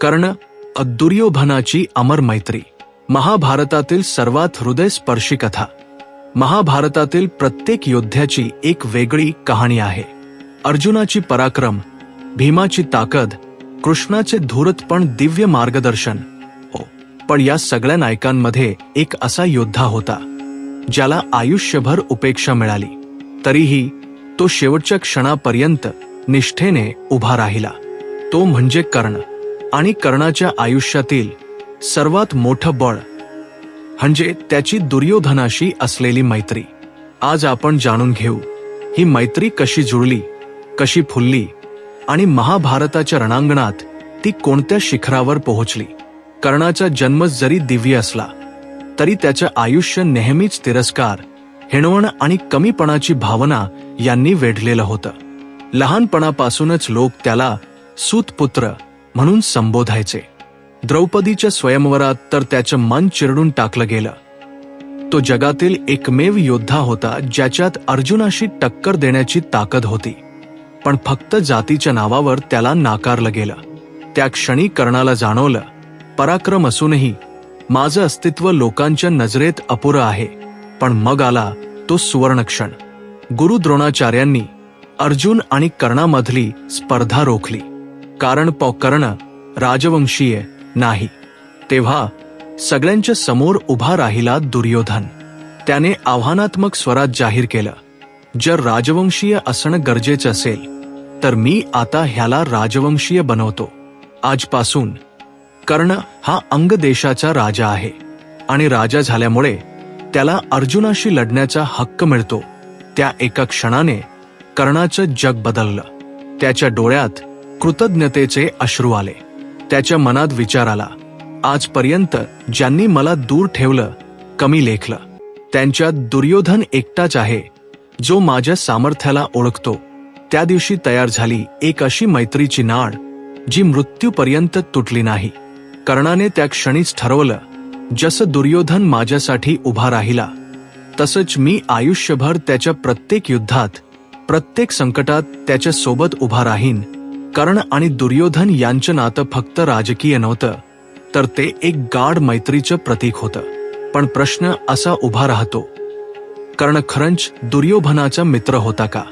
कर्ण दुर्योधनाची अमर मैत्री. महाभारतातील सर्वात हृदयस्पर्शी कथा. महाभारतातील प्रत्येक योद्ध्याची एक वेगळी कहाणी आहे. अर्जुनाची पराक्रम भीमाची ताकद कृष्णाचे धूरतपण दिव्य मार्गदर्शन. हो पण या सगळ्या नायकांमध्ये एक असा योद्धा होता ज्याला आयुष्यभर उपेक्षा मिळाली. तरीही तो शेवटच्या क्षणापर्यंत निष्ठेने उभा राहिला. तो म्हणजे कर्ण. आणि कर्णाच्या आयुष्यातील सर्वात मोठं बळ म्हणजे त्याची दुर्योधनाशी असलेली मैत्री. आज आपण जाणून घेऊ ही मैत्री कशी जुळली कशी फुलली आणि महाभारताच्या रणांगणात ती कोणत्या शिखरावर पोहोचली? कर्णाचा जन्म जरी दिव्य असला तरी त्याचं आयुष्य नेहमीच तिरस्कार हिणवण आणि कमीपणाची भावना यांनी वेढलेलं होतं. लहानपणापासूनच लोक त्याला सूतपुत्र म्हणून संबोधायचे. द्रौपदीच्या स्वयंवरात तर त्याचं मन चिरडून टाकलं गेलं. तो जगातील एकमेव योद्धा होता ज्याच्यात अर्जुनाशी टक्कर देण्याची ताकद होती. पण फक्त जातीच्या नावावर त्याला नाकारलं गेलं. त्या क्षणी कर्णाला जाणवलं पराक्रम असूनही माझं अस्तित्व लोकांच्या नजरेत अपुरं आहे. पण मग आला तो सुवर्णक्षण. गुरु द्रोणाचार्यांनी अर्जुन आणि कर्णामधली स्पर्धा रोखली. कारण पौकर्ण राजवंशीय नाही. तेव्हा सगळ्यांच्या समोर उभा राहिला दुर्योधन. त्याने आव्हानात्मक स्वरात जाहीर केलं. जर राजवंशीय असणं गरजेचं असेल तर मी आता ह्याला राजवंशीय बनवतो. आजपासून कर्ण हा अंग देशाचा राजा आहे आणि राजा झाल्यामुळे त्याला अर्जुनाशी लढण्याचा हक्क मिळतो. त्या एका क्षणाने कर्णाचं जग बदललं. त्याच्या डोळ्यात कृतज्ञतेचे अश्रू आले. त्याच्या मनात विचार आला. आजपर्यंत ज्यांनी मला दूर ठेवलं कमी लेखलं. त्यांच्यात दुर्योधन एकटाच आहे जो माझ्या सामर्थ्याला ओळखतो. त्या दिवशी तयार झाली एक अशी मैत्रीची नाड जी मृत्यूपर्यंत तुटली नाही. कर्णाने त्या क्षणीच ठरवलं जसं दुर्योधन माझ्यासाठी उभा राहिला तसंच मी आयुष्यभर त्याच्या प्रत्येक युद्धात प्रत्येक संकटात त्याच्या सोबत उभा राहीन कर्ण आणि दुर्योधन यांचं नातं फक्त राजकीय नव्हतं तर ते एक गाढ मैत्रीचं प्रतीक होतं. पण प्रश्न असा उभा राहतो कर्ण खरंच दुर्योधनाचा मित्र होता का?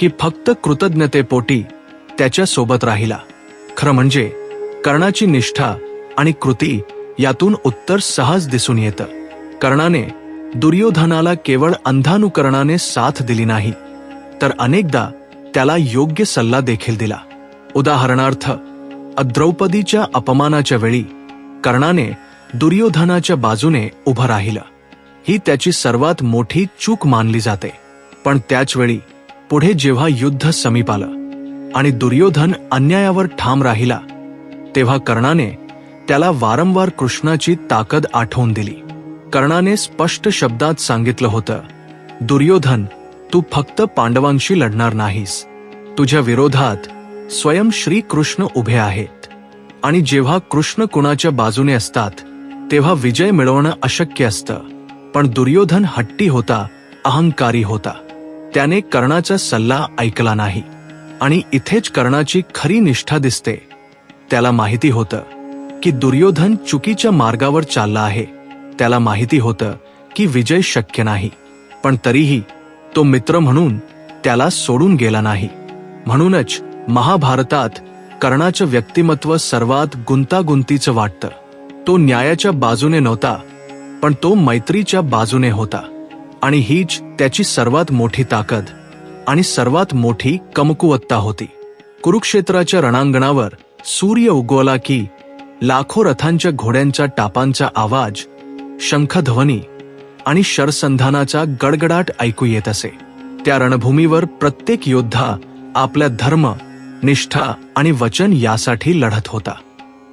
की फक्त कृतज्ञतेपोटी त्याच्या सोबत राहिला? खरं म्हणजे कर्णाची निष्ठा आणि कृती यातून उत्तर सहज दिसून येतं. कर्णाने दुर्योधनाला केवळ अंधानुकरणाने साथ दिली नाही तर अनेकदा त्याला योग्य सल्ला देखील दिला. उदाहरणार्थ द्रौपदीच्या अपमानाच्या वेळी कर्णाने दुर्योधनाच्या बाजूने उभं राहिलं. ही त्याची सर्वात मोठी चूक मानली जाते. पण त्याच वेळी पुढे जेव्हा युद्ध समीप आलं आणि दुर्योधन अन्यायावर ठाम राहिला तेव्हा कर्णाने त्याला वारंवार कृष्णाची ताकद आठवून दिली. कर्णाने स्पष्ट शब्दात सांगितलं होतं दुर्योधन तू फक्त पांडवांशी लढणार नाहीस. तुझ्या विरोधात स्वयं श्री कृष्ण उभे आहेत. आणि जेव्हा कृष्ण कुणाच्या बाजूने असतात तेव्हा विजय मिळवणं अशक्य असतं. पण दुर्योधन हट्टी होता अहंकारी होता. त्याने कर्णाचा सल्ला ऐकला नाही. आणि इथेच कर्णाची खरी निष्ठा दिसते. त्याला माहिती होतं की दुर्योधन चुकीच्या मार्गावर चालला आहे. त्याला माहिती होतं की विजय शक्य नाही. पण तरीही तो मित्र म्हणून त्याला सोडून गेला नाही. म्हणूनच महाभारतात कर्णाचं व्यक्तिमत्व सर्वात गुंतागुंतीचं वाटतं. तो न्यायाच्या बाजूने नव्हता पण तो मैत्रीच्या बाजूने होता. आणि हीच त्याची सर्वात मोठी ताकद आणि सर्वात मोठी कमकुवत्ता होती. कुरुक्षेत्राच्या रणांगणावर सूर्य उगवला की लाखो रथांच्या घोड्यांच्या टापांचा आवाज शंखध्वनी आणि शरसंधानाचा गडगडाट ऐकू येत असे. त्या रणभूमीवर प्रत्येक योद्धा आपल्या धर्म निष्ठा आणि वचन यासाठी लढत होता.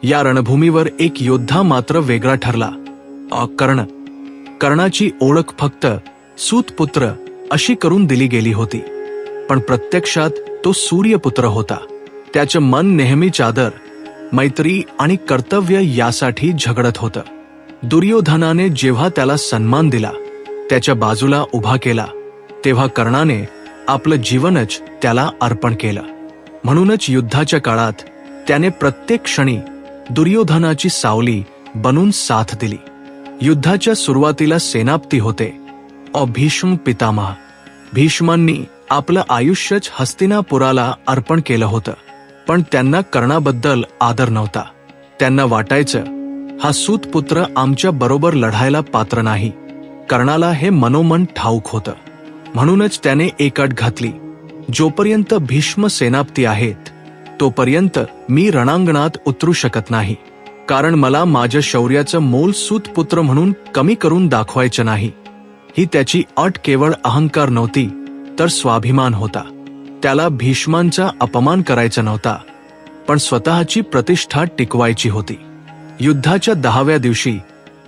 या रणभूमीवर एक योद्धा मात्र वेगळा ठरला. कर्ण. कर्णाची ओळख फक्त सूतपुत्र अशी करून दिली गेली होती. पण प्रत्यक्षात तो सूर्यपुत्र होता. त्याचं मन नेहमी चादर मैत्री आणि कर्तव्य यासाठी झगडत होतं. दुर्योधनाने जेव्हा त्याला सन्मान दिला त्याच्या बाजूला उभा केला तेव्हा कर्णाने आपलं जीवनच त्याला अर्पण केलं. म्हणूनच युद्धाच्या काळात त्याने प्रत्येक क्षणी दुर्योधनाची सावली बनून साथ दिली. युद्धाच्या सुरुवातीला सेनापती होते. अ भीष्म पितामह. भीष्मांनी आपलं आयुष्यच हस्तिनापुराला अर्पण केलं होतं. पण त्यांना कर्णाबद्दल आदर नव्हता. त्यांना वाटायचं हा सूतपुत्र आमच्या बरोबर लढायला पात्र नाही. कर्णाला हे मनोमन ठाऊक होतं. म्हणूनच त्याने एकाट घातली. जोपर्यंत भीष्म सेनापती आहेत तोपर्यंत मी रणांगणात उतरू शकत नाही कारण मला माझ्या शौर्याचं मोल सूतपुत्र म्हणून कमी करून दाखवायचं नाही. ही त्याची अट केवळ अहंकार नव्हती तर स्वाभिमान होता. त्याला भीष्मांचा अपमान करायचा नव्हता पण स्वतःची प्रतिष्ठा टिकवायची होती. युद्धाच्या दहाव्या दिवशी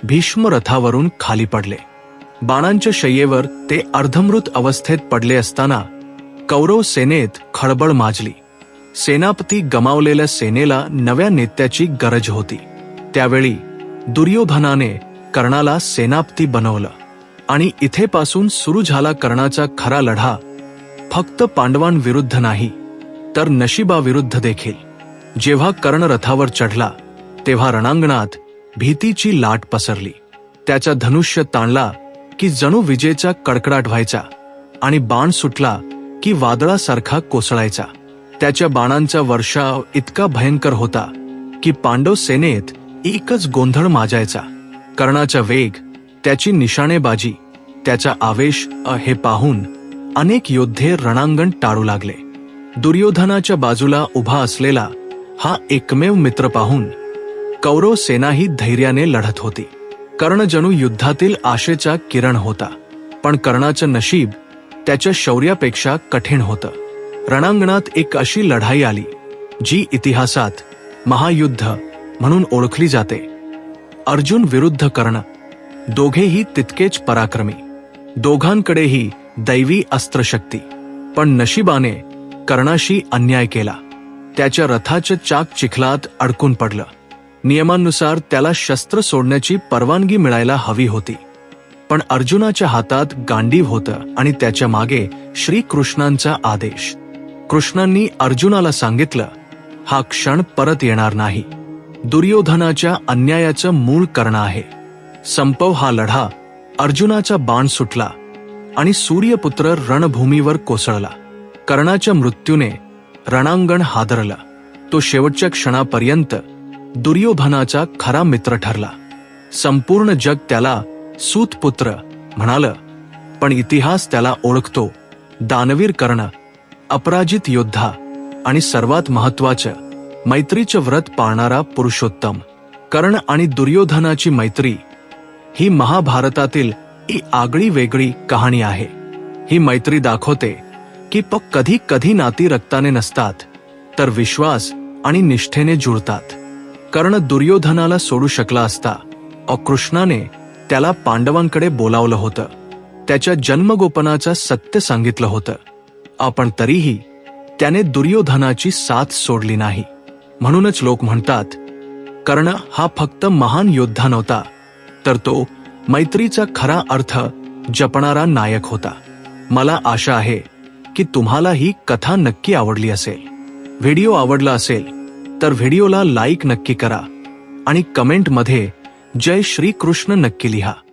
भीष्म रथावरून खाली पडले. बाणांच्या शय्येवर ते अर्धमृत अवस्थेत पडले असताना कौरव सेनेत खळबळ माजली. सेनापती गमावलेल्या सेनेला नव्या नेत्याची गरज होती. त्यावेळी दुर्योधनाने कर्णाला सेनापती बनवलं आणि इथेपासून सुरू झाला कर्णाचा खरा लढा. फक्त पांडवांविरुद्ध नाही तर नशिबाविरुद्ध देखील. जेव्हा कर्ण रथावर चढला तेव्हा रणांगणात भीतीची लाट पसरली. त्याचा धनुष्य ताणला की जणू विजेचा कडकडाट व्हायचा आणि बाण सुटला की वादळासारखा कोसळायचा. त्याच्या बाणांचा वर्षाव इतका भयंकर होता की पांडव सेनेत एकच गोंधळ माजायचा. कर्णाचा वेग त्याची निशाणेबाजी त्याचा आवेश हे पाहून अनेक योद्धे रणांगण टाळू लागले. दुर्योधनाच्या बाजूला उभा असलेला हा एकमेव मित्र पाहून कौरव सेनाही धैर्याने लढत होती. कर्ण जणू युद्धातील आशेचा किरण होता पण कर्णाचं नशीब त्याच्या शौर्यापेक्षा कठीण होतं. रणांगणात एक अशी लढाई आली जी इतिहासात महायुद्ध म्हणून ओळखली जाते. अर्जुन विरुद्ध कर्ण दोघेही तितकेच पराक्रमी. दोघांकडेही दैवी अस्त्रशक्ती पण नशिबाने कर्णाशी अन्याय केला. त्याच्या रथाच्या चाक चिखलात अडकून पडलं. नियमानुसार त्याला शस्त्र सोडण्याची परवानगी मिळायला हवी होती. पण अर्जुनाच्या हातात गांडीव होतं आणि त्याच्यामागे श्रीकृष्णांचा आदेश. कृष्णांनी अर्जुनाला सांगितलं हा क्षण परत येणार नाही. दुर्योधनाच्या अन्यायाचं मूळ कर्ण आहे. संपव हा लढा. अर्जुनाचा बाण सुटला आणि सूर्यपुत्र रणभूमीवर कोसळला. कर्णाच्या मृत्यूने रणांगण हादरलं. तो शेवटच्या क्षणापर्यंत दुर्योधनाचा खरा मित्र ठरला. संपूर्ण जग त्याला सूतपुत्र म्हणालं पण इतिहास त्याला ओळखतो. दानवीर कर्ण अपराजित योद्धा आणि सर्वात महत्वाचं मैत्रीचं व्रत पाळणारा पुरुषोत्तम. कर्ण आणि दुर्योधनाची मैत्री ही महाभारतातील ही आगळी वेगळी कहाणी आहे. ही मैत्री दाखवते की प कधी कधी नाती रक्ताने नसतात तर विश्वास आणि निष्ठेने जुळतात. कर्ण दुर्योधनाला सोडू शकला असता अकृष्णाने त्याला पांडवांकडे बोलावलं होतं. त्याच्या जन्मगोपनाचं सत्य सांगितलं होतं. आपण तरीही त्याने दुर्योधनाची साथ सोडली नाही. म्हणूनच लोक म्हणतात कर्ण हा फक्त महान योद्धा नव्हता तर तो मैत्रीचा खरा अर्थ जपणारा नायक होता. मला आशा आहे की तुम्हाला ही कथा नक्की आवडली असेल. व्हिडिओ आवडला असेल तर व्हिडिओला लाईक नक्की करा आणि कमेंटमध्ये जय श्री कृष्ण नक्की लिहा.